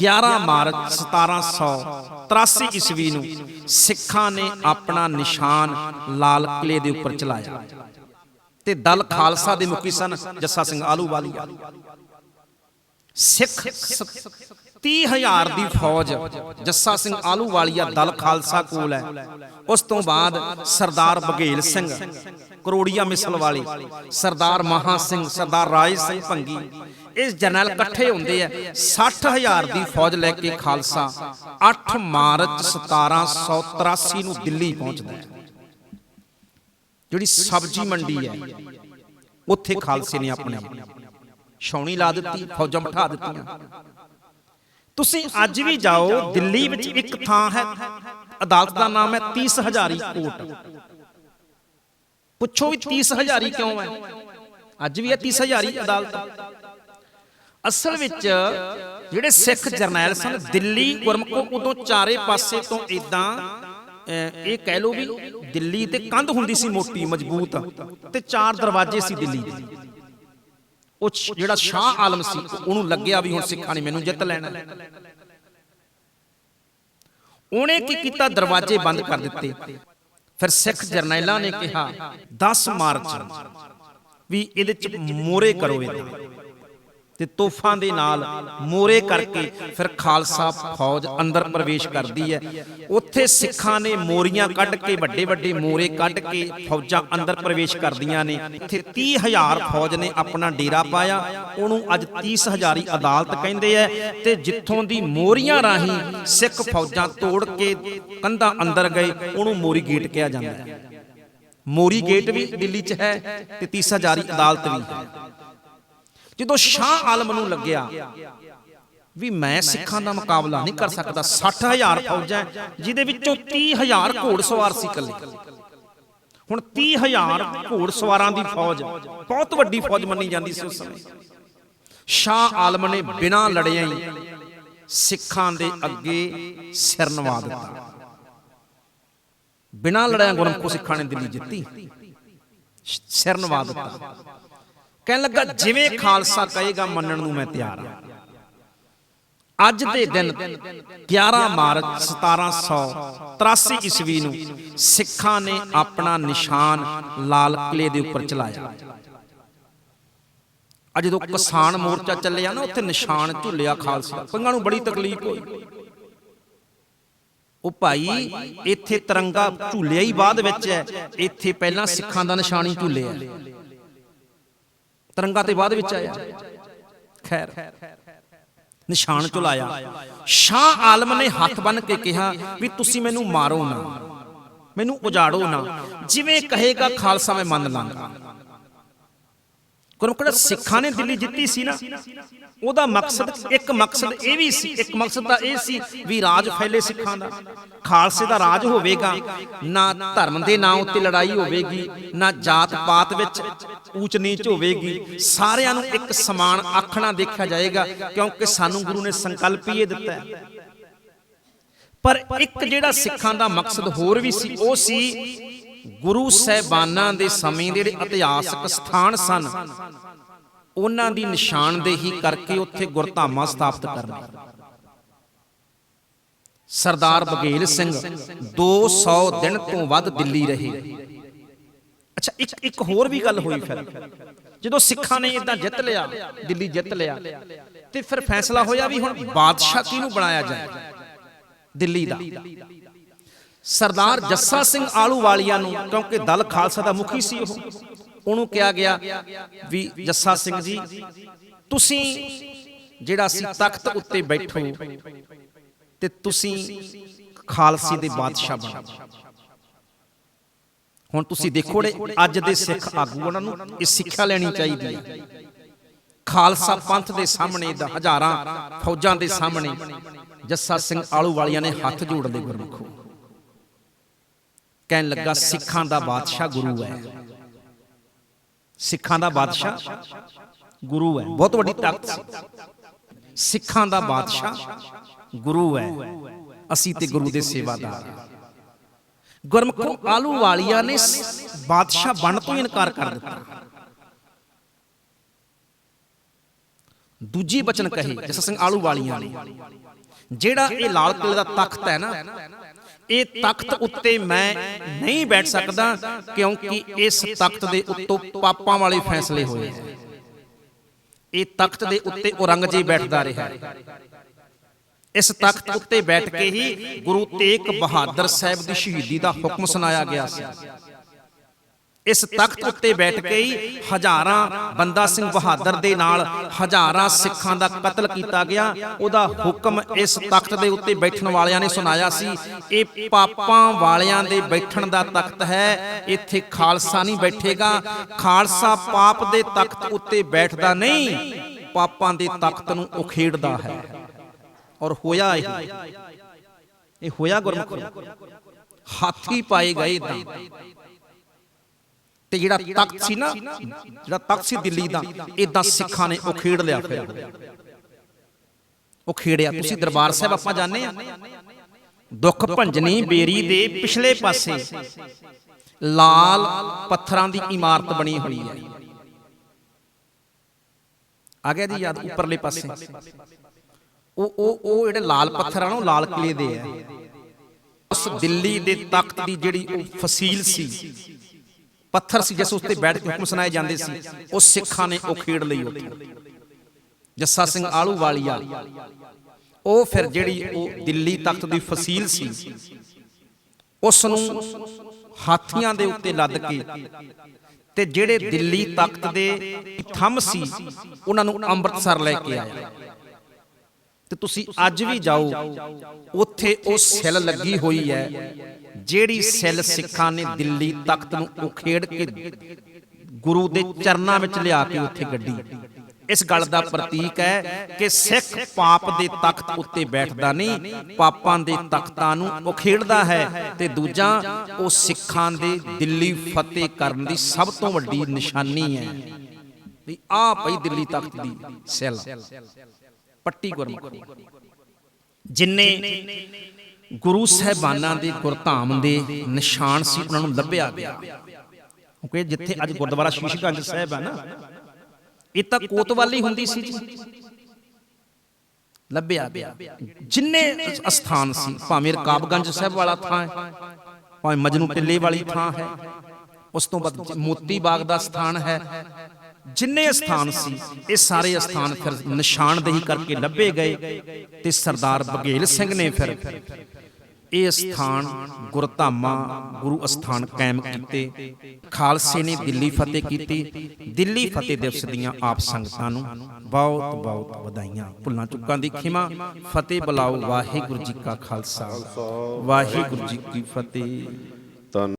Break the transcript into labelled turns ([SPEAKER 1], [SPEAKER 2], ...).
[SPEAKER 1] 11 March 1783 ਈਸਵੀ ਨੂੰ ਸਿੱਖਾਂ ਨੇ ਆਪਣਾ ਨਿਸ਼ਾਨ ਲਾਲ ਕਿਲੇ ਦੇ ਉੱਪਰ ਚਲਾਇਆ ਤੇ ਦਲ ਖਾਲਸਾ ਦੇ ਮੁਖੀ ਸਨ ਜੱਸਾ ਸਿੰਘ ਆਲੂਵਾਲੀਆ ਸਿੱਖ 30000 ਦੀ ਫੌਜ ਜੱਸਾ ਸਿੰਘ ਆਲੂਵਾਲੀਆ ਦਲ ਖਾਲਸਾ ਕੋਲ ਹੈ। ਉਸ ਤੋਂ ਬਾਅਦ ਸਰਦਾਰ ਬਘੇਲ ਸਿੰਘ ਕਰੋੜੀਆ ਮਿਸਲ ਵਾਲੀ ਸਰਦਾਰ ਮਹਾ ਸਿੰਘ ਸਰਦਾਰ ਰਾਜ ਸਿੰਘ ਭੰਗੀ। ਇਸ ਜਨਰਲ ਇਕੱਠੇ ਹੁੰਦੇ ਆ 60000 ਦੀ ਫੌਜ ਲੈ ਕੇ ਖਾਲਸਾ 8 ਮਾਰਚ 1783 ਨੂੰ ਦਿੱਲੀ ਪਹੁੰਚਦਾ ਹੈ। ਜਿਹੜੀ ਸਬਜ਼ੀ ਮੰਡੀ ਹੈ ਉੱਥੇ ਖਾਲਸੇ ਨੇ ਆਪਣੇ ਛਾਉਣੀ ਲਾ ਦਿੱਤੀ ਫੌਜਾਂ ਬਿਠਾ ਦਿੱਤੀਆਂ। ਤੁਸੀਂ ਅੱਜ ਵੀ ਜਾਓ ਦਿੱਲੀ ਵਿੱਚ ਇੱਕ ਥਾਂ ਹੈ। ਅਦਾਲਤ ਦਾ ਨਾਮ ਹੈ 30 ਹਜ਼ਾਰੀ ਕੋਟ ਪੁੱਛੋ ਵੀ 30 ਹਜ਼ਾਰੀ ਕਿਉਂ ਹੈ? ਅੱਜ ਵੀ ਹੈ 30 ਹਜ਼ਾਰੀ ਅਦਾਲਤ। ਅਸਲ ਵਿੱਚ ਜਿਹੜੇ ਸਿੱਖ ਜਰਨੈਲ ਸਨ ਦਿੱਲੀ ਗੁਰਮੁਖੋ ਉਦੋਂ ਚਾਰੇ ਪਾਸੇ ਤੋਂ ਇਦਾਂ ਇਹ ਕਹਿ ਲਓ ਵੀ ਦਿੱਲੀ ਤੇ ਕੰਧ ਹੁੰਦੀ ਸੀ ਮੋਟੀ ਮਜ਼ਬੂਤ। ਤੇ ਚਾਰ ਦਰਵਾਜ਼ੇ ਸੀ ਦਿੱਲੀ ਦੇ। ਉਹ ਜਿਹੜਾ ਸ਼ਾਹ ਆਲਮ ਸੀ ਉਹਨੂੰ ਲੱਗਿਆ ਵੀ ਹੁਣ ਸਿੱਖਾਂ ਨੇ ਮੈਨੂੰ ਜਿੱਤ ਲੈਣਾ। ਉਹਨੇ ਕੀ ਕੀਤਾ? ਦਰਵਾਜ਼ੇ ਬੰਦ ਕਰ ਦਿੱਤੇ। ਫਿਰ ਸਿੱਖ ਜਰਨੈਲਾਂ ਨੇ ਕਿਹਾ 10 ਮਾਰਚ ਵੀ ਇਹਦੇ ਚ ਮੋਰੇ ਕਰੋ ਇਹਦਾ ਤੇ ਤੋਫਾਂ ਦੇ ਨਾਲ ਮੋਰੇ ਕਰਕੇ ਫਿਰ ਖਾਲਸਾ ਫੌਜ ਅੰਦਰ ਪ੍ਰਵੇਸ਼ ਕਰਦੀ ਹੈ। ਉੱਥੇ ਸਿੱਖਾਂ ਨੇ ਮੋਰੀਆਂ ਕੱਢ ਕੇ, ਵੱਡੇ ਵੱਡੇ ਮੋਰੇ ਕੱਢ ਕੇ ਫੌਜਾਂ ਅੰਦਰ ਪ੍ਰਵੇਸ਼ ਕਰਦੀਆਂ ਨੇ। ਇੱਥੇ 30000 ਫੌਜ ਨੇ ਆਪਣਾ ਡੇਰਾ ਪਾਇਆ। ਉਹਨੂੰ ਅੱਜ 30000 ਅਦਾਲਤ ਕਹਿੰਦੇ ਐ ਤੇ ਜਿੱਥੋਂ ਦੀ ਮੋਰੀਆਂ ਰਾਹੀਂ ਸਿੱਖ ਫੌਜਾਂ ਤੋੜ ਕੇ ਕੰਧਾਂ ਅੰਦਰ ਗਏ, ਉਹਨੂੰ ਮੋਰੀ ਗੇਟ ਕਿਹਾ ਜਾਂਦਾ ਹੈ। ਮੋਰੀ ਗੇਟ ਵੀ ਦਿੱਲੀ 'ਚ ਹੈ ਤੇ 30000 ਅਦਾਲਤ ਵੀ ਹੈ। ਜਦੋਂ ਸ਼ਾਹ ਆਲਮ ਨੂੰ ਲੱਗਿਆ ਵੀ ਮੈਂ ਸਿੱਖਾਂ ਦਾ ਮੁਕਾਬਲਾ ਨਹੀਂ ਕਰ ਸਕਦਾ 60000 ਫੌਜਾਂ ਜਿਹਦੇ ਵਿੱਚੋਂ 30000 ਘੋੜਸਵਾਰ ਸੀ ਇਕੱਲੇ। ਹੁਣ 30000 ਘੋੜਸਵਾਰਾਂ ਦੀ ਫੌਜ, ਬਹੁਤ ਵੱਡੀ ਫੌਜ ਮੰਨੀ ਜਾਂਦੀ ਸੀ ਉਸ ਸਮੇਂ। ਸ਼ਾਹ ਆਲਮ ਨੇ ਬਿਨਾਂ ਲੜਿਆਂ ਹੀ ਸਿੱਖਾਂ ਦੇ ਅੱਗੇ ਸਿਰ ਨਵਾ ਦਿੱਤਾ। ਬਿਨਾਂ ਲੜਿਆਂ ਗੁਰਮੁਖੋ ਸਿੱਖਾਂ ਨੇ ਦਿੱਲੀ ਜਿੱਤੀ, ਸਿਰ ਨਵਾ ਦਿੱਤਾ। ਕਹਿਣ ਲੱਗਾ ਜਿਵੇਂ ਖਾਲਸਾ ਕਹੇਗਾ ਮੰਨਣ ਨੂੰ ਮੈਂ ਤਿਆਰ ਹਾਂ। ਅੱਜ ਦੇ ਦਿਨ 11 ਮਾਰਚ 1783 ਈਸਵੀ ਨੂੰ ਸਿੱਖਾਂ ਨੇ ਆਪਣਾ ਨਿਸ਼ਾਨ ਲਾਲ ਕਿਲੇ ਦੇ ਉੱਪਰ ਚਲਾਇਆ। ਅੱਜ ਜਦੋਂ ਕਿਸਾਨ ਮੋਰਚਾ ਚੱਲਿਆ ਨਾ ਉੱਥੇ ਨਿਸ਼ਾਨ ਝੁੱਲਿਆ ਖਾਲਸਾ। ਸਿੰਘਾਂ ਨੂੰ ਬੜੀ ਤਕਲੀਫ ਹੋਈ। ਉਹ ਭਾਈ ਇੱਥੇ ਤਿਰੰਗਾ ਝੁੱਲਿਆ ਹੀ ਬਾਅਦ ਵਿੱਚ ਹੈ। ਇੱਥੇ ਪਹਿਲਾਂ ਸਿੱਖਾਂ ਦਾ ਨਿਸ਼ਾਨ ਹੀ। ਝੁੱਲਿਆ। ਤਿਰੰਗਾ ਤੇ ਬਾਅਦ ਵਿੱਚ ਆਇਆ। ਖੈਰ, ਨਿਸ਼ਾਨ ਚੁਲਾਇਆ। ਸ਼ਾਹ ਆਲਮ ਨੇ ਹੱਥ ਬੰਨ ਕੇ ਕਿਹਾ ਵੀ ਤੁਸੀਂ ਮੈਨੂੰ ਮਾਰੋ ਨਾ, ਮੈਨੂੰ ਉਜਾੜੋ ਨਾ। ਜਿਵੇਂ ਕਹੇਗਾ ਖਾਲਸਾ ਮੈਂ ਮੰਨ ਲਾਂਗਾ। ਕਿਉਂਕਿ ਸਿੱਖਾਂ ਨੇ ਦਿੱਲੀ ਜਿੱਤੀ ਸੀ ਨਾ ਉਹਦਾ ਮਕਸਦ ਇੱਕ ਮਕਸਦ ਇਹ ਵੀ ਸੀ ਇੱਕ ਮਕਸਦ ਤਾਂ ਇਹ ਸੀ ਵੀ ਰਾਜ ਫੈਲੇ ਸਿੱਖਾਂ ਦਾ। ਖਾਲਸੇ ਦਾ ਰਾਜ ਹੋਵੇਗਾ ਨਾ ਧਰਮ ਦੇ ਨਾਂ ਉੱਤੇ ਲੜਾਈ ਹੋਵੇਗੀ ਨਾ ਜਾਤ ਪਾਤ ਵਿੱਚ ਊਚ ਨੀਚ ਹੋਵੇਗੀ। ਸਾਰਿਆਂ ਨੂੰ ਇੱਕ ਸਮਾਨ ਆਖਣਾ ਦੇਖਿਆ ਜਾਏਗਾ ਕਿਉਂਕਿ ਸਾਨੂੰ ਗੁਰੂ ਨੇ ਸੰਕਲਪ ਹੀ ਇਹ ਦਿੱਤਾ ਹੈ। ਪਰ ਇੱਕ ਜਿਹੜਾ ਸਿੱਖਾਂ ਦਾ ਮਕਸਦ ਹੋਰ ਵੀ ਸੀ ਉਹ ਸੀ ਗੁਰੂ ਸਹਿਬਾਨਾਂ ਦੇ ਸਮੇਂ ਦੇ ਜਿਹੜੇ ਇਤਿਹਾਸਕ ਸਥਾਨ ਸਨ, ਉਹਨਾਂ ਦੀ ਨਿਸ਼ਾਨਦੇਹੀ ਕਰਕੇ ਉੱਥੇ ਗੁਰਧਾਮਾਂ ਸਥਾਪਿਤ ਕਰਨਾ ਸਰਦਾਰ ਬਘੇਲ ਸਿੰਘ 200 ਦਿਨ ਤੋਂ ਵੱਧ ਦਿੱਲੀ ਰਹੇ। ਅੱਛਾ, ਇੱਕ ਇੱਕ ਹੋਰ ਵੀ ਗੱਲ ਹੋਈ ਫਿਰ। ਜਦੋਂ ਸਿੱਖਾਂ ਨੇ ਇਦਾਂ ਜਿੱਤ ਲਿਆ, ਦਿੱਲੀ ਜਿੱਤ ਲਿਆ, ਤੇ ਫਿਰ ਫੈਸਲਾ ਹੋਇਆ ਵੀ ਹੁਣ ਬਾਦਸ਼ਾਹ ਕਿਹਨੂੰ ਬਣਾਇਆ ਜਾਏ? ਦਿੱਲੀ ਦਾ। ਸਰਦਾਰ ਜੱਸਾ ਸਿੰਘ ਆਲੂ ਵਾਲੀਆਂ ਨੂੰ, ਕਿਉਂਕਿ ਦਲ ਖਾਲਸਾ ਦਾ ਮੁਖੀ ਸੀ ਉਹ, ਉਹਨੂੰ ਕਿਹਾ ਗਿਆ ਵੀ ਜੱਸਾ ਸਿੰਘ ਜੀ, ਤੁਸੀਂ ਜਿਹੜਾ ਸੀ ਤਖਤ ਉੱਤੇ ਬੈਠੋ ਤੇ ਤੁਸੀਂ ਖਾਲਸੇ ਦੇ ਬਾਦਸ਼ਾਹ ਬਣੋ। ਹੁਣ ਤੁਸੀਂ ਦੇਖੋ ਜਿਹੜੇ ਅੱਜ ਦੇ ਸਿੱਖ ਆਗੂ, ਉਹਨਾਂ ਨੂੰ ਇਹ ਸਿੱਖਿਆ ਲੈਣੀ ਚਾਹੀਦੀ ਹੈ। ਖਾਲਸਾ ਪੰਥ ਦੇ ਸਾਹਮਣੇ ਦਾ ਹਜ਼ਾਰਾਂ ਫੌਜਾਂ ਦੇ ਸਾਹਮਣੇ ਜੱਸਾ ਸਿੰਘ ਆਲੂ ਵਾਲੀਆਂ ਨੇ ਹੱਥ ਜੋੜ ਲਏ ਗੁਰਮੁਖੋ ਕਹਿਣ ਲੱਗਾ ਸਿੱਖਾਂ ਦਾ ਬਾਦਸ਼ਾਹ ਗੁਰੂ ਹੈ। ਸਿੱਖਾਂ ਦਾ ਬਾਦਸ਼ਾਹ ਗੁਰੂ ਹੈ। ਬਹੁਤ ਵੱਡੀ ਤਾਕਤ ਸੀ। ਸਿੱਖਾਂ ਦਾ ਬਾਦਸ਼ਾਹ ਗੁਰੂ ਹੈ। ਅਸੀਂ ਤੇ ਗੁਰੂ ਦੇ ਸੇਵਾਦਾਰ ਗੁਰਮੁਖੋ ਆਲੂਵਾਲੀਆ ਨੇ ਸ- ਬਾਦਸ਼ਾਹ ਬਣ ਤੋਂ ਇਨਕਾਰ ਕਰ ਦਿੱਤਾ। ਦੂਜੀ ਬਚਨ ਕਹੀ ਜਸ ਸਿੰਘ ਆਲੂ ਵਾਲੀਆਂ ਨੇ। ਜਿਹੜਾ ਇਹ ਲਾਲ ਕਿਲੇ ਦਾ ਤਖਤ ਹੈ ਨਾ। ਇਹ ਤਖਤ ਉੱਤੇ ਮੈਂ ਨਹੀਂ ਬੈਠ ਸਕਦਾ ਕਿਉਂਕਿ ਇਸ ਤਖਤ ਦੇ ਉੱਤੋਂ ਪਾਪਾਂ ਵਾਲੇ ਫੈਸਲੇ ਹੋਏ ਹੈ ਇਹ ਤਖਤ ਦੇ ਉੱਤੇ ਔਰੰਗਜ਼ੇਬ ਬੈਠਦਾ ਰਿਹਾ। ਇਸ ਤਖਤ ਉੱਤੇ ਬੈਠ ਕੇ ਹੀ ਗੁਰੂ ਤੇਗ ਬਹਾਦਰ ਸਾਹਿਬ ਦੀ ਸ਼ਹੀਦੀ ਦਾ ਹੁਕਮ ਸੁਣਾਇਆ ਗਿਆ ਸੀ। ਇਸ ਤਖਤ ਉੱਤੇ ਬੈਠ ਕੇ ਹੀ ਹਜ਼ਾਰਾਂ ਬੰਦਾ ਸਿੰਘ ਬਹਾਦਰ ਦੇ ਨਾਲ ਹਜ਼ਾਰਾਂ ਸਿੱਖਾਂ ਦਾ ਕਤਲ ਕੀਤਾ ਗਿਆ। ਉਹਦਾ ਹੁਕਮ ਇਸ ਤਖਤ ਦੇ ਉੱਤੇ ਬੈਠਣ ਵਾਲਿਆਂ ਨੇ ਸੁਣਾਇਆ ਸੀ। ਇਹ ਪਾਪਾਂ ਵਾਲਿਆਂ ਦੇ ਬੈਠਣ ਦਾ ਤਖਤ ਹੈ। ਇੱਥੇ ਖਾਲਸਾ ਨਹੀਂ ਬੈਠੇਗਾ। ਖਾਲਸਾ ਪਾਪ ਦੇ ਤਖਤ ਉੱਤੇ ਬੈਠਦਾ ਨਹੀਂ। ਪਾਪਾਂ ਦੇ ਤਖਤ ਨੂੰ ਉਖੇੜਦਾ ਹੈ। ਔਰ ਹੋਇਆ ਇਹ। ਇਹ ਹੋਇਆ ਗੁਰਮੁਖ। ਹਾਥੀ ਪਾਏ ਗਏ ਤਾਂ। ਤੇ ਜਿਹੜਾ ਤਖਤ ਸੀ ਨਾ, ਜਿਹੜਾ ਤਖਤ ਸੀ ਦਿੱਲੀ ਦਾ ਇਦਾਂ ਸਿੱਖਾਂ ਨੇ ਉਖੇੜ ਲਿਆ ਫਿਰ। ਉਖੇੜਿਆ ਤੁਸੀਂ ਦਰਬਾਰ ਸਾਹਿਬ ਆਪਾਂ ਜਾਣਦੇ ਆ। ਦੁੱਖ ਭੰਜਨੀ ਬੇਰੀ ਦੇ ਪਿਛਲੇ ਪਾਸੇ ਲਾਲ ਪੱਥਰਾਂ ਦੀ ਇਮਾਰਤ ਬਣੀ ਹੋਈ ਹੈ। ਆ ਗਿਆ ਜੀ ਯਾਦ ਉੱਪਰਲੇ ਪਾਸੇ। ਉਹ ਉਹ ਉਹ ਜਿਹੜੇ ਲਾਲ ਪੱਥਰ ਆ ਨਾ, ਉਹ ਲਾਲ ਕਿਲੇ ਦੇ ਆ। ਉਸ ਦਿੱਲੀ ਦੇ ਤਖਤ ਦੀ ਜਿਹੜੀ ਉਹ ਫਸੀਲ ਸੀ ਪੱਥਰ ਸੀ ਜਿਸ ਉੱਤੇ ਬੈਠ ਕੇ ਹੁਕਮ ਸੁਣਾਏ ਜਾਂਦੇ ਸੀ, ਉਹ ਸਿੱਖਾਂ ਨੇ ਉਹ ਖੇੜ ਲਈ ਉੱਥੇ। ਜੱਸਾ ਸਿੰਘ ਆਲੂ ਵਾਲੀਆ ਉਹ ਫਿਰ ਜਿਹੜੀ ਉਹ ਦਿੱਲੀ ਤਖਤ ਦੀ ਫਸੀਲ ਸੀ ਉਸ ਨੂੰ ਹਾਥੀਆਂ ਦੇ ਉੱਤੇ ਲੱਦ ਕੇ ਤੇ ਜਿਹੜੇ ਦਿੱਲੀ ਤਖਤ ਦੇ ਥੰਮ ਸੀ, ਉਹਨਾਂ ਨੂੰ ਅੰਮ੍ਰਿਤਸਰ ਲੈ ਕੇ ਆਇਆ। ਤੇ ਤੁਸੀਂ ਅੱਜ ਵੀ ਜਾਓ, ਉੱਥੇ ਉਹ ਸੈੱਲ ਲੱਗੀ ਹੋਈ ਹੈ ਜਿਹੜੀ ਸੈੱਲ ਸਿੱਖਾਂ ਨੇ ਦਿੱਲੀ ਤਖਤ ਨੂੰ ਉਖੇੜ ਕੇ ਗੁਰੂ ਦੇ ਚਰਨਾਂ ਵਿੱਚ ਲਿਆ ਕੇ ਉੱਥੇ ਗੱਡੀ। ਇਸ ਗੱਲ ਦਾ ਪ੍ਰਤੀਕ ਹੈ ਕਿ ਸਿੱਖ ਪਾਪ ਦੇ ਤਖਤ ਉੱਤੇ ਬੈਠਦਾ ਨਹੀਂ ਪਾਪਾਂ ਦੇ ਤਖਤਾਂ ਨੂੰ ਉਖੇੜਦਾ ਹੈ ਤੇ ਦੂਜਾ ਉਹ ਸਿੱਖਾਂ ਦੇ ਦਿੱਲੀ ਫਤਿਹ ਕਰਨ ਦੀ ਸਭ ਤੋਂ ਵੱਡੀ ਨਿਸ਼ਾਨੀ ਹੈ। ਵੀ ਆ ਪਈ ਦਿੱਲੀ ਤਖਤ ਦੀ ਸੈੱਲ। ਪੱਟੀ ਗੁਰਮੁਖ। ਜਿਨਨੇ ਗੁਰੂ ਸਹਿਬਾਨਾਂ ਦੇ ਗੁਰਧਾਮ ਦੇ ਨਿਸ਼ਾਨ ਸੀ, ਉਹਨਾਂ ਨੂੰ ਲੱਭਿਆ ਗਿਆ। ਕਿਉਂਕਿ ਜਿੱਥੇ ਅੱਜ ਗੁਰਦੁਆਰਾ ਸ਼ੀਸ਼ਗੰਜ ਸਾਹਿਬ ਹੈ ਨਾ, ਇਹ ਤਾਂ ਕੋਤਵਾਲੀ ਹੁੰਦੀ ਸੀ ਜੀ। ਲੱਭਿਆ ਗਿਆ। ਜਿੰਨੇ ਅਸਥਾਨ ਸੀ, ਭਾਵੇਂ ਰਕਾਬਗੰਜ ਸਾਹਿਬ ਵਾਲਾ ਥਾਂ ਹੈ, ਭਾਵੇਂ ਮਜਨੂ ਟਿੱਲੇ ਵਾਲੀ ਥਾਂ ਹੈ, ਉਸ ਤੋਂ ਬਾਅਦ ਮੋਤੀ ਬਾਗ ਦਾ ਸਥਾਨ ਹੈ ਜਿੰਨੇ ਸਥਾਨ ਸੀ, ਇਹ ਸਾਰੇ ਸਥਾਨ ਫਿਰ ਨਿਸ਼ਾਨਦੇਹੀ ਕਰਕੇ ਲੱਭੇ ਗਏ ਤੇ ਸਰਦਾਰ ਬਘੇਲ ਸਿੰਘ ਨੇ ਫਿਰ ਇਹ ਸਥਾਨ ਗੁਰਧਾਮਾ ਗੁਰੂ ਅਸਥਾਨ ਕਾਇਮ ਕੀਤੇ, ਖਾਲਸੇ ਨੇ ਦਿੱਲੀ ਫਤਿਹ ਕੀਤੀ, ਦਿੱਲੀ ਫਤਿਹ ਦਿਵਸ ਦੀਆਂ ਆਪ ਸੰਗਤਾਂ ਨੂੰ ਬਹੁਤ ਬਹੁਤ ਵਧਾਈਆਂ। ਭੁੱਲਾਂ ਚੁੱਕਾਂ ਦੀ ਖਿਮਾ, ਫਤਿਹ ਬੁਲਾਓ ਵਾਹਿਗੁਰੂ ਜੀ ਕਾ ਖਾਲਸਾ, ਵਾਹਿਗੁਰੂ ਜੀ ਕੀ ਫਤਿਹ।